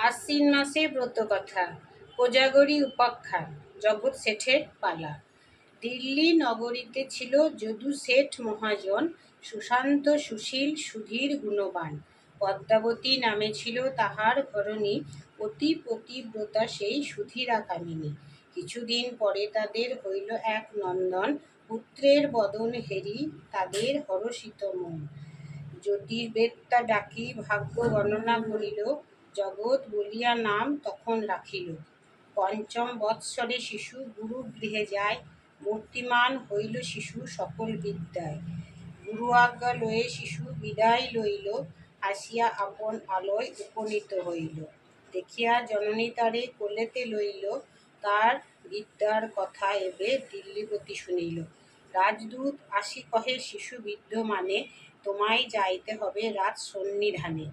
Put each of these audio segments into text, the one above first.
আশ্বিন মাসে ব্রতকথা, কোজাগরী উপাখ্যান জগৎ শেঠের পালা। দিল্লি নগরীতে ছিল যদু শেঠ মহাজন, সুশান্ত, সুশীল, সুধীর গুণবান। পদ্মাবতী নামে ছিল তাহার ঘরণী, অতি পতিব্রতা সেই সুধীরা কামিনী। কিছুদিন পরে তাদের হইল এক নন্দন, পুত্রের বদন হেরি তাদের হরষিত মন। জ্যোতির্বেত্তা ডাকি ভাগ্য গণনা করিল জগৎ বলিয়া নাম তখন রাখিল। পঞ্চম বৎসরে শিশু গুরু গৃহে যায়, মূর্তিমান হইল শিশু সকল বিদ্যায়। গুরু আজ্ঞা লয়ে শিশু বিদায় লইল, আসিয়া আপন আলোয় উপনীত হইল। দেখিয়া জননী তারে কোলেতে লইল, তার বিদ্যার কথা এবে দিল্লিপতি শুনিল। রাজদূত আসি কহে, শিশু বিদ্যমানে, তোমায় যাইতে হবে রাজ সন্নিধানে।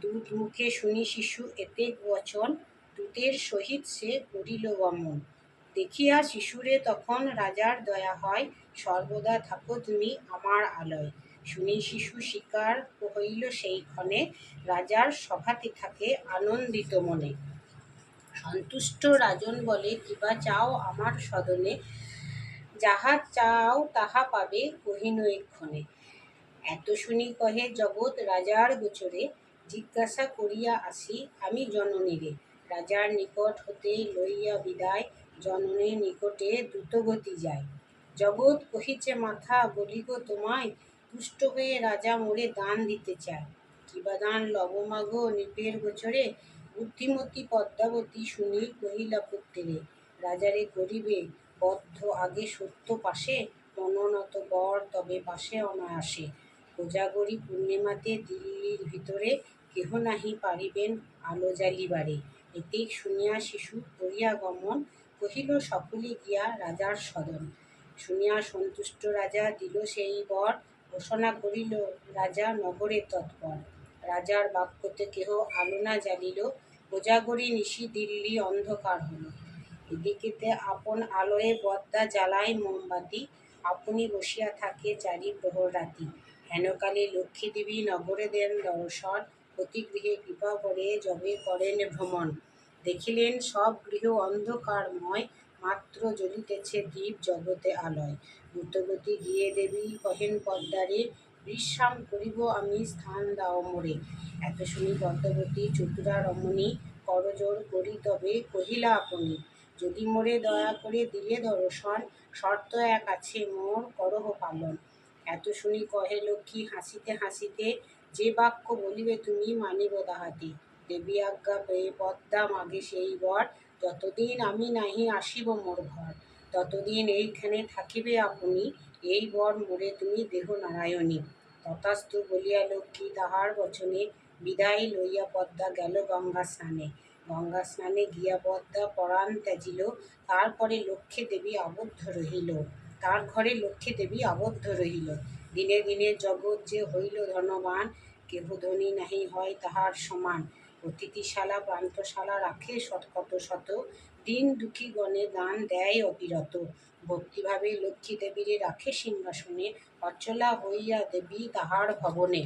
দূত মুখে শুনি শিশু এতে বচন দূতের সহিত সে করিল গমন। দেখিয়া শিশুরে তখন রাজার দয়া হয়, সর্বদা থাকো তুমি আমার আলয়। শুনি শিশু শিকার হইল সেই ক্ষণে রাজার সভাতে থাকে আনন্দিত মনে। সন্তুষ্ট রাজন বলে, কিবা চাও আমার সদনে? যাহা চাও তাহা পাবে কহিন এক্ষণে। এত শুনি কহে জগৎ রাজার গোচরে জিজ্ঞাসা করিয়া আসি, আমি জননীরে। রাজার নিকট হতে লইয়া বিদায়, জননীর নিকটে দ্রুতগতি যায় জগৎ কহিছে, মাথা বলিব তোমায়, তুষ্ট হয়ে রাজা মোরে দান দিতে চায় কিবা দান লবমাগো নিপের গোচরে? বুদ্ধিমতী পদ্মাবতী শুনি কহিলা পুত্রে রাজারে করিবে বদ্ধ আগে সত্য পাশে, মনোনত বর তবে পাশে অনায়াসে। কোজাগরী পূর্ণিমাতে দিল্লির ভিতরে কেহ নাহি পারিবেন আলো জ্বালিবারে। এতে শুনিয়া শিশু করিয়া গমন কহিল, সকলে গিয়া রাজার সদন। শুনিয়া সন্তুষ্ট রাজা দিল সেই বর, ঘোষণা করিল, রাজা নগরে তৎপর। রাজার বাক্যতে কেহ আলো না জ্বালিল কোজাগরী নিশি দিল্লি অন্ধকার হল। এদিকেতে আপন আলোয়ে বদ্দা জ্বালায় মোমবাতি, আপনি বসিয়া থাকে চারি প্রহর রাতি। হেনকালে লক্ষ্মী দেবী নগরে দেন দর্শন প্রতি গৃহে কৃপা করে যবে করেন ভ্রমণ। দেখিলেন, সব গৃহ অন্ধকারময়, মাত্র জ্বলিতেছে দ্বীপ জগতে আলয়। দ্রুতগতি গিয়ে দেবী কহেন, পদ্মারে, বিশ্রাম করিব আমি, স্থান দাও মোরে এত শুনি পদ্মাবতী চতুরা রমণী করজোর করি, তবে কহিলা আপনি, যদি মোরে দয়া করে দিলে দর্শন, শর্ত এক আছে মোর করহ পালন এত শুনি কহে লক্ষ্মী হাসিতে হাসিতে যে বাক্য বলিবে, তুমি মানিব তাহাতে। দেবী আজ্ঞা পেয়ে পদ্মা মাগে সেই বর। যতদিন আমি নাহি আসিব মোর ঘর, ততদিন এইখানে থাকিবে আপনি। এই বর মোরে তুমি দেহ নারায়ণী। তথাস্তু বলিয়া লক্ষ্মী তাহার বচনে বিদায় লইয়া পদ্মা গেল গঙ্গা স্নানে। গঙ্গা স্নানে গিয়া পদ্মা পরাণ ত্যাজিল। তারপরে লক্ষ্মী দেবী আবদ্ধ রহিল। তার ঘরে লক্ষ্মী দেবী আবদ্ধ রহিল। দিনে দিনে জগৎ যে হইল ধনবান, কেহ ধনী নাহি হয় তাহার সমান। অতিথিশালা, প্রান্তশালা রাখে শত কত শত, দিন দুঃখী গণে দান দেয় অবিরত। ভক্তিভাবে লক্ষ্মী দেবীরে রাখে সিংহাসনে, অচলা হইয়া দেবী তাহার ভবনে।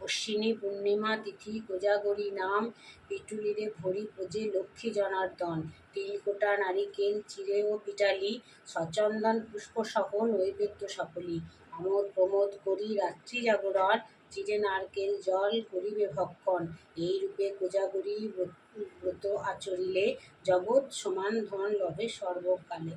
অশ্বিনী পূর্ণিমা তিথি কোজাগরী নাম, পিটুলিরে ভরি ভোজে লক্ষ্মী জনার্দন তিলকোটা নারিকেল, চিড়ে ও পিটালি, সচন্দন পুষ্পসহ নৈবেদ্য সকলি। আমোদ প্রমোদ করি, রাত্রি জাগরণ চিরে নারকেল জল করিবে ভক্ষণ। এই রূপে কোজাগরি ব্রত আচরিলে জগৎ সমান ধন লভে সর্বকালে।